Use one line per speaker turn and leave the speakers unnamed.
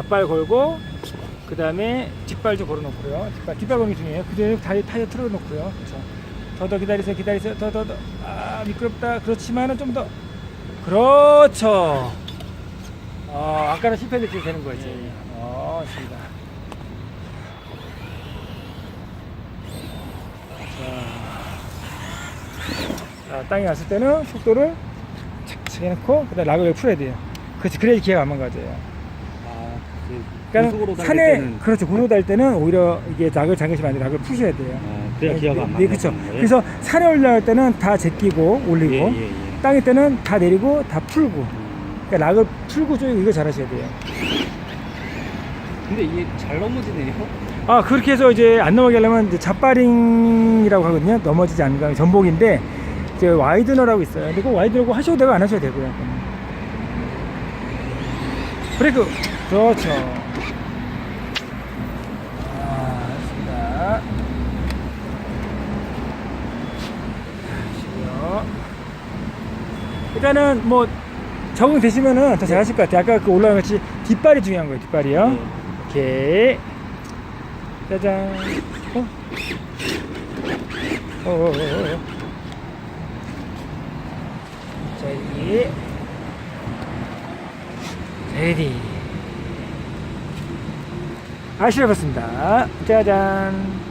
앞발 걸고 그 다음에 뒷발 좀 걸어놓고요. 뒷발 뒷발 게 중요해요. 그 다음에 타이어 타이어 틀어놓고요. 그렇죠. 더더 기다리세요. 기다리세요. 더 더 더. 아 미끄럽다. 그렇지만은 좀 더. 그렇죠. 어, 아까는 실패했지 되는 거지.
예.
어, 좋습니다. 자, 자, 땅에 갔을 때는 속도를 착착 해놓고 그다음 락을 풀어야 돼요. 그렇지, 그래야 기회가 안 망가져요.
아, 그
그러니까
고속으로
산에 그렇죠, 고속 달 때는 오히려 이게 락을 잠그시면 안 돼, 락을 푸셔야 돼요.
어, 그래야 기어가 안
네, 그렇죠. 그래서 산에 올라갈 때는 다 제끼고 올리고
예, 예, 예.
땅일 때는 다 내리고 다 풀고.
음,
그러니까 락을 풀고 좀 이거 잘하셔야 돼요.
근데 이게 잘 넘어지네요.
아 그렇게 해서 이제 안 넘어가게 하려면 이제 잡바링이라고 하거든요. 넘어지지 않는 거 전복인데 이제 와이드너라고 있어요. 근데 그 와이드너고 하셔도 되고 안 하셔도 되고요. 브레이크 그렇죠. 아. 하시고요. 일단은 뭐 적응되시면은 더 잘하실 것 같아요. 아까 그 올라간 같이 뒷발이 중요한 거예요. 뒷발이요.
네.
오케이. 짜잔. 어? 어, 어, 어, 어. 자, 여기. 레디. 아시를 봤습니다. 짜잔.